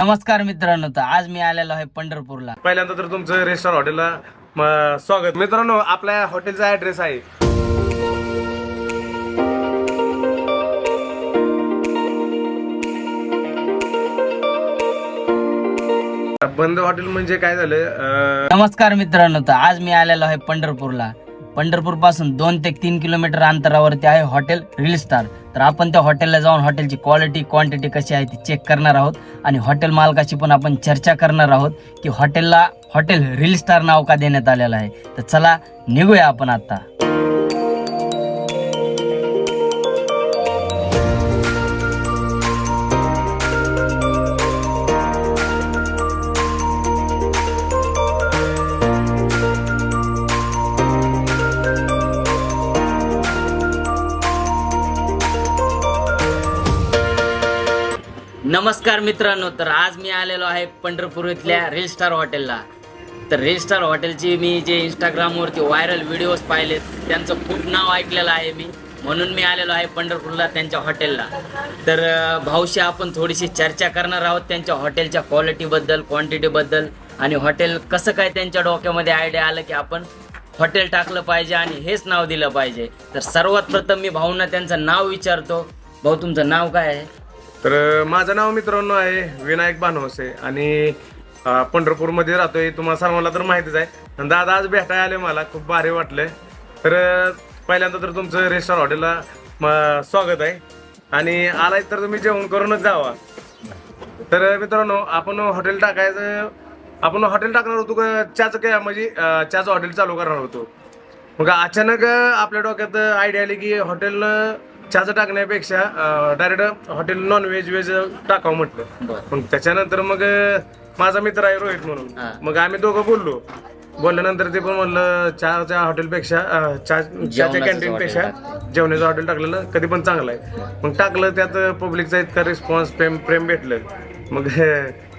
नमस्कार मित्रांनो तर आज मी आलेलो आहे पंढरपूरला. पहिल्यांदा तर तुमचं रेस्टॉरंट हॉटेलला स्वागत. मित्रांनो आपल्या हॉटेलचा ऍड्रेस आहे. बंद हॉटेल म्हणजे काय झालं? नमस्कार मित्रांनो तर आज मी आलेलो आहे पंढरपूरला. पंढरपूरपासून दोन ते तीन किलोमीटर अंतरावरती आहे हॉटेल रील स्टार तर आपण त्या हॉटेलला जाऊन हॉटेलची क्वालिटी क्वांटिटी कशी आहे ती चेक करणार आहोत. आणि हॉटेल मालकाशी पण आपण चर्चा करणार आहोत की हॉटेलला हॉटेल रील स्टार नाव का देण्यात आलेलं आहे. तर चला निघूया आपण आता. नमस्कार मित्रांनो तर आज मी आलेलो आहे पंढरपूर इथल्या रील स्टार हॉटेलला तर रेल स्टार हॉटेलची मी जे इंस्टाग्रामवरती व्हायरल व्हिडिओज पाहिलेत त्यांचं खूप नाव ऐकलेलं आहे मी. म्हणून मी आलेलो आहे पंढरपूरला त्यांच्या हॉटेलला तर भाऊशी आपण थोडीशी चर्चा करणार आहोत त्यांच्या हॉटेलच्या क्वालिटीबद्दल क्वांटिटीबद्दल आणि हॉटेल कसं काय त्यांच्या डोक्यामध्ये आयडिया आलं की आपण हॉटेल टाकलं पाहिजे आणि हेच नाव दिलं पाहिजे. तर सर्वात प्रथम मी भाऊंना त्यांचं नाव विचारतो. भाऊ तुमचं नाव काय आहे? तर माझं नाव मित्रांनो आहे विनायक भानवसे आणि पंढरपूरमध्ये राहतोय. तुम्हाला सर्वांना तर माहितीच आहे. आणि दादा आज भेटायला आले मला. खूप भारी वाटलं तर पहिल्यांदा तर तुमचं रेस्टॉरंट हॉटेलला स्वागत आहे. आणि आलाय तर तुम्ही जेवण करूनच जावा. तर मित्रांनो आपण हॉटेल टाकायचं आपण हॉटेल टाकणार होतो का? चहाचं काय म्हणजे चहाचं हॉटेल चालू करणार होतो. मग अचानक आपल्या डोक्यात आयडिया आली की हॉटेल चहाचं टाकण्यापेक्षा direct hotel non veg veg टाकावं म्हटलं. मग त्याच्यानंतर मग माझा मित्र आहे रोहित म्हणून. मग आम्ही दोघं बोललो. बोलल्यानंतर ते पण म्हणलं चहाच्या हॉटेलपेक्षा चहाच्या कॅन्टीन पेक्षा जेवणाचं हॉटेल टाकलेलं कधी पण चांगलं आहे. मग टाकलं त्यात पब्लिकचा इतका रिस्पॉन्स प्रेम प्रेम भेटलं. मग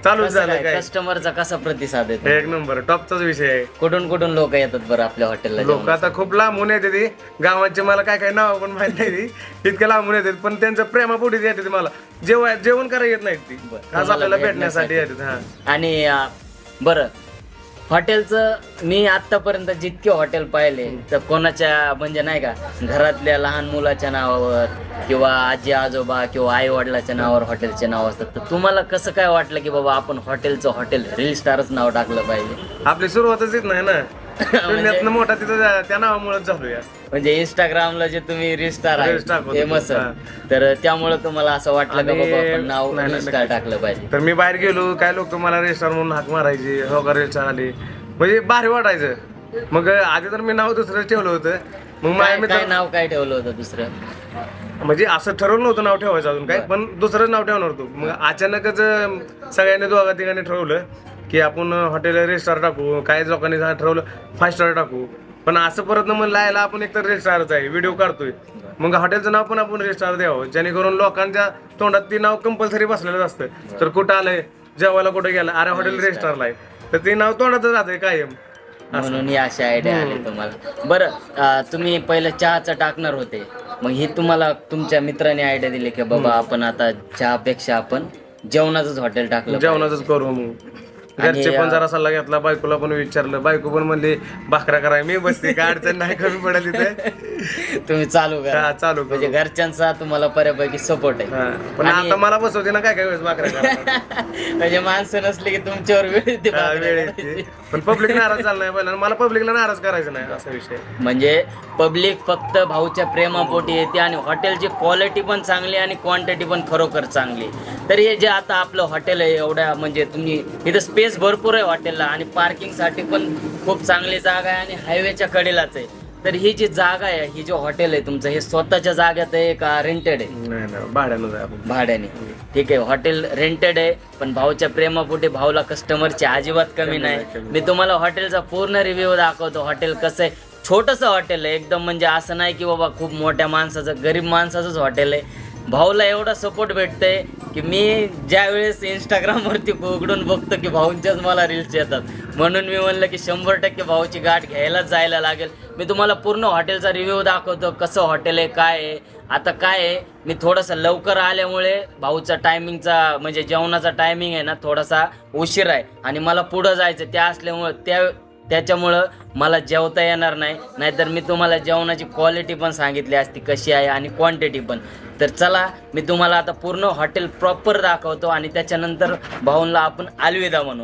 अं, चालूच झालं काय? कस्टमरचा कसा प्रतिसाद येतो एक नंबर टॉपचाच विषय आहे. कुठून कुठून लोक येतात बरं आपल्या हॉटेलला लोक आता खूप लांबून येते ती. गावाचे मला काय काय नाव पण माहीत नाही ती. इतक्या लांबून येतात पण त्यांचं प्रेमापोटीच येते ती मला. जेवण जेवण करायला येत नाहीत ती. आज आपल्याला भेटण्यासाठी येतात हा. आणि अं, बरं. हॉटेलचं मी आतापर्यंत जितके हॉटेल पाहिले तर कोणाच्या म्हणजे नाही का घरातल्या लहान मुलाच्या नावावर किंवा आजी आजोबा किंवा आई वडिलाच्या नावावर हॉटेलचे नाव असतात तर तुम्हाला कसं काय वाटलं की बाबा आपण हॉटेलचं हॉटेल रील स्टारच नाव टाकलं पाहिजे? आपली सुरुवातच येत नाही ना. शून्यातनं मोठा तिथं जा- त्या नावामुळेच झालो या म्हणजे इंस्टाग्रामला जे तुम्ही रील स्टार आहे Reel star होतो. फेमस. तर त्यामुळे तुम्हाला असं वाटलं का आणि- बाबा आपण नाव नाही, रील नाही, स्टार टाकलं पाहिजे? तर मी बाहेर गेलो काय लोक मला रेस्टॉरंट म्हणून हाक मारायची हो का रेस्टॉरंट आली? म्हणजे भारी वाटायचं. मग आधी तर मी नाव दुसरं ठेवलं होतं. मग माझ्या काय मित्र काय नाव काय ठेवलं होतं दुसरं? म्हणजे असं ठरवलं नव्हतं नाव ठेवायचं अजून काय पण दुसरंच नाव ठेवणार होतो. मग अचानकच अं, सगळ्यांनी दोघा तिघांनी ठरवलं. की आपण हॉटेल रेस्टॉरंट टाकू काही लोकांनी ठरवलं फाय स्टार टाकू. पण असं परत न म्हणलं यायला आपण एकतर रेस्टॉरंटच आहे व्हिडिओ काढतोय. मग हॉटेलचं नाव पण आपण रेस्टॉरंट द्यावं जेणेकरून लोकांच्या तोंडात ते नाव कंपल्सरी बसलेलं असतं. तर कुठं आलंय जेवायला कुठं गेलं अरे हॉटेल रेस्टॉरंट आहे. तर ते नाव तोंडातच राहतंय कायम. म्हणून ही अशी आयडिया आली तुम्हाला. बरं तुम्ही पहिलं चहाचं टाकणार होते. मग ही तुम्हाला तुमच्या मित्राने आयडिया दिली की बाबा आपण आता चहापेक्षा आपण जेवणाचंच हॉटेल टाकलं जेवणाच करू मग. घरचे पण जरा सल्ला घेतला बायकोला पण विचारलं बायको पण म्हणली भाकऱ्या कराय मी बसते काय अडचण नाही कमी पडेल तिथे. तुम्ही चालू करा चालू करू म्हणजे घरच्यांचा तुम्हाला बऱ्यापैकी सपोर्ट आहे. पण आता मला बसवते ना काय काय वेळेस करायला. म्हणजे माणसं नसली की तुमच्यावर वेळ वेळ. पण पब्लिक नाराज झालं नाही पहिला मला पब्लिकला नाराज करायचं नाही असा विषय. म्हणजे पब्लिक फक्त भाऊच्या प्रेमापोटी येते आणि हॉटेलची क्वालिटी पण चांगली आणि क्वांटिटी पण खरोखर चांगली. तर हे जे आता आपलं हॉटेल आहे एवढ्या म्हणजे तुम्ही इथं स्पेस भरपूर आहे हॉटेलला आणि पार्किंगसाठी पण खूप चांगली जागा आहे आणि हायवेच्या कडेलाच आहे. तर ही जी जागा आहे ही जो हॉटेल आहे तुमचं हे स्वतःच्या जागेत आहे का रेंटेड आहे? नाही नाही भाड्यानं जाय आपण. भाड्याने. ठीक आहे हॉटेल रेंटेड आहे पण भाऊच्या प्रेमापोटी भाऊला कस्टमरची अजिबात कमी नाही. मी तुम्हाला हॉटेलचा पूर्ण रिव्ह्यू दाखवतो. हॉटेल कसं आहे? छोटंसं हॉटेल आहे. एकदम म्हणजे असं नाही की बाबा खूप मोठ्या माणसाचं गरीब माणसाचंच हॉटेल आहे. भाऊला एवढा सपोर्ट भेटते की मी ज्या वेळेस इंस्टाग्रामवरती उघडून बघतो की भाऊंच्याच मला रील्स येतात. म्हणून मी म्हणलं की शंभर टक्के भाऊची गाठ घ्यायलाच जायला लागेल. मी तुम्हाला पूर्ण हॉटेलचा रिव्ह्यू दाखवतो कसं हॉटेल आहे काय आहे. आता काय आहे मी थोडंसं लवकर आल्यामुळे भाऊचा टायमिंगचा म्हणजे जेवणाचा टायमिंग आहे ना थोडासा उशीर आहे. आणि मला पुढं जायचं त्या असल्यामुळं त्या त्याच्यामुळं मला जेवता येणार नाही. नाहीतर मी तुम्हाला जेवणाची क्वालिटी पण सांगितली असती कशी आहे आणि क्वांटिटी पण. तर चला मी तुम्हाला आता पूर्ण हॉटेल प्रॉपर दाखवतो आणि त्याच्यानंतर भाऊनला आपण अलविदा म्हणू.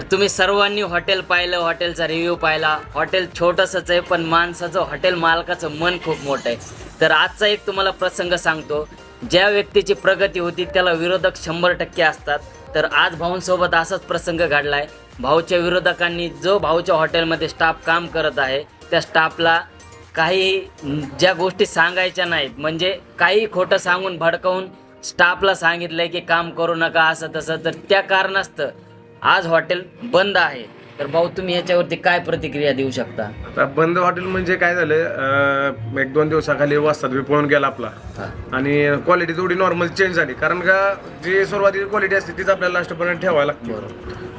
तर तुम्ही सर्वांनी हॉटेल पाहिलं हॉटेलचा रिव्ह्यू पाहिला. हॉटेल छोटंसंच आहे पण माणसाचं हॉटेल मालकाचं मन खूप मोठं आहे. तर आजचा एक तुम्हाला प्रसंग सांगतो. ज्या व्यक्तीची प्रगती होती त्याला विरोधक शंभर टक्के असतात. तर आज भाऊंसोबत असाच प्रसंग घडलाय. भाऊच्या विरोधकांनी जो भाऊच्या हॉटेलमध्ये स्टाफ काम करत आहे त्या स्टाफला काही ज्या गोष्टी सांगायच्या नाहीत म्हणजे काही खोटं सांगून भडकवून स्टाफला सांगितलंय की काम करू नका असं तसं तर त्या कारणास्तव आज हॉटेल बंद आहे. तर भाऊ तुम्ही याच्यावरती काय प्रतिक्रिया देऊ शकता? आता बंद हॉटेल म्हणजे काय झालं अं, एक दोन दिवसाखाली वाजतात बी पळून गेला आपला. आणि क्वालिटी थोडी नॉर्मल चेंज झाली. कारण का जी सुरुवातीची क्वालिटी असते तीच आपल्याला लास्टपर्यंत ठेवायला लागते.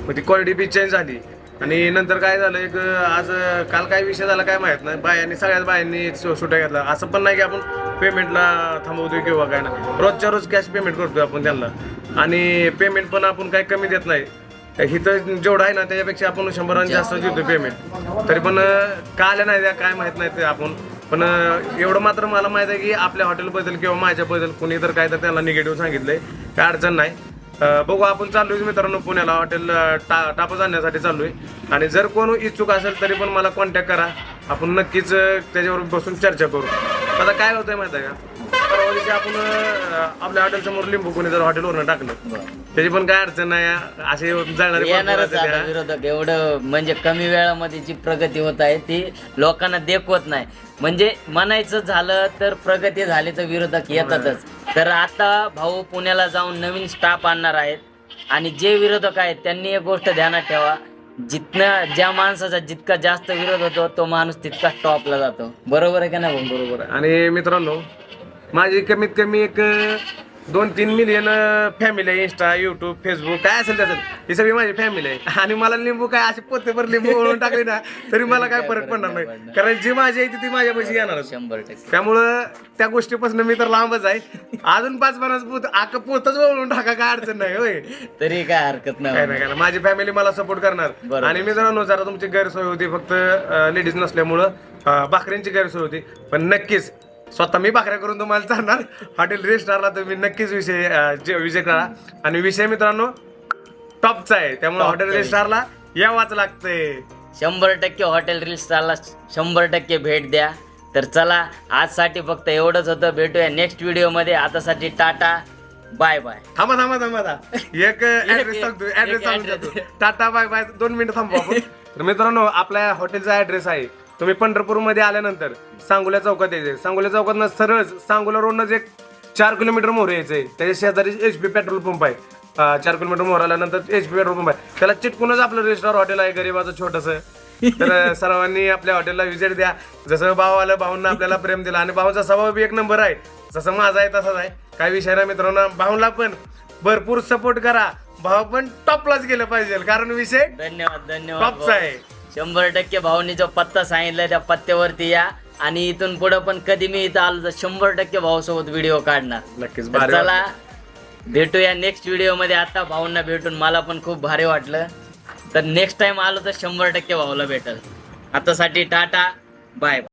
मग ती क्वालिटी बी चेंज झाली. आणि नंतर काय झालं एक आज काल काय विषय झाला काय माहीत नाही. बायांनी सगळ्याच बायांनी सु- सुट्या घेतला असं पण नाही की आपण पेमेंटला थांबवतोय किंवा काय नाही. रोजच्या रोज कॅश पेमेंट करतोय आपण त्यांना. आणि पेमेंट पण आपण काही कमी देत नाही. इथं जेवढं आहे ना त्याच्यापेक्षा आपण शंभरांनी जास्त देतो पेमेंट तरी पण का आल्या नाही त्या काय माहीत नाही ते आपण. पण एवढं मात्र मला माहीत आहे की आपल्या हॉटेलबद्दल किंवा माझ्याबद्दल कुणी तर काय तर त्यांना निगेटिव्ह सांगितलंय. काय अडचण नाही. बघू आपण चाललोय मित्रांनो पुण्याला. हॉटेल टा टापा आणण्यासाठी चाललोय आणि जर कोण इच्छुक असेल तरी पण मला कॉन्टॅक्ट करा. आपण नक्कीच त्याच्यावर बसून चर्चा करू. आता काय होतंय माहीत आहे का? परवा दिवशी आपण अं, आपल्या हॉटेल समोर लिंबू कोणी जर हॉटेलवरनं टाकलं. बरं. त्याची पण काय अडचण नाही असे येणारच आता असतात, विरोधक. एवढं म्हणजे कमी वेळामध्ये जी प्रगती होत आहे ती लोकांना देखवत नाही. म्हणजे म्हणायचं झालं तर प्रगती झाली तर विरोधक येतातच. तर आता भाऊ पुण्याला जाऊन नवीन स्टाफ आणणार आहेत. आणि जे विरोधक आहेत त्यांनी एक गोष्ट ध्यानात ठेवा. जिथनं ज्या माणसाचा जितका जास्त विरोध होतो तो माणूस तितका टॉपला जातो. बरोबर आहे का नाही भाऊ? बरोबर. आणि मित्रांनो माझी कमीत कमी एक दोन तीन मिलियन फॅमिली आहे इंस्टा युट्यूब फेसबुक काय असेल त्याचं. ही सगळी माझी फॅमिली आहे. आणि मला लिंबू काय असे पोतेभर लिंबू ओळून टाकले ना तरी मला काय फरक पडणार नाही. कारण जी माझी आहे ती माझ्यापाशी येणारच शंभर टक्के. त्यामुळं त्या गोष्टीपासून मी तर लांबच आहे. अजून पाच पन्नास पोत आक पोतच ओळून टाका काय अडचण नाही होय. तरी काय हरकत काय नाही काय नाही. माझी फॅमिली मला सपोर्ट करणार. बरोबर. आणि मित्रांनो जरा तुमची गैरसोय होती फक्त लेडीज नसल्यामुळं अं, गैरसोय होती. पण नक्कीच स्वतः मी भाकऱ्या करून तुम्हाला चालणार. हॉटेल रेस्टॉरला तुम्ही नक्कीच विषय जे- विजय करा. आणि विषय मित्रांनो टॉपचा आहे. त्यामुळे हॉटेल रेस्टॉरला यावाच लागतंय. शंभर टक्के हॉटेल रिल्सला शंभर टक्के भेट द्या. तर चला आजसाठी फक्त एवढंच होतं. भेटूया नेक्स्ट व्हिडिओमध्ये आतासाठी टाटा. बाय बाय थांबा थांबा थांबा आता. एक ऍड्रेस सांगतो ऍड्रेस सांगतो. टाटा बाय बाय दोन मिनिटं थांबू आपण. तर मित्रांनो आपल्या हॉटेलचा ऍड्रेस आहे. तुम्ही पंढरपूरमध्ये आल्यानंतर सांगोल्या चौकात यायचे सांगोल्या चौकात सरळ सांगोला रोडनच एक चार किलोमीटर मोर यायचंय. त्याच्या शेजारी एच पी पेट्रोल पंप आहे. अं, चार किलोमीटर मोर आल्यानंतर एच पी पेट्रोल पंप आहे. त्याला चिटकूनच आपलं रेस्टॉरंट हॉटेल आहे गरीबाचं छोटंसं. तर सर्वांनी आपल्या हॉटेलला व्हिजिट द्या. जसं भाव आलं भाऊंना आपल्याला प्रेम दिला. आणि भाऊचा स्वभाव बी एक नंबर आहे. जसं माझा आहे तसाच आहे. काही विषय नाही मित्रांनो. भाऊला पण भरपूर सपोर्ट करा. भाव पण टॉपलाच गेलं पाहिजे. कारण विषय धन्यवाद धन्यवाद टॉपचा भाऊ. आहे शंभर टक्के भाऊनी जो पत्ता सांगितलाय त्या पत्त्यावरती या. आणि इथून पुढे पण कधी मी इथं आलो तर शंभर टक्के भाऊसोबत व्हिडिओ काढणार. नक्कीच तर भारी चला भेटूया नेक्स्ट व्हिडिओमध्ये आता भाऊंना भेटून मला पण खूप भारी वाटलं. तर नेक्स्ट टाइम आलो तर शंभर टक्के भाऊला भेटल. आतासाठी टाटा बाय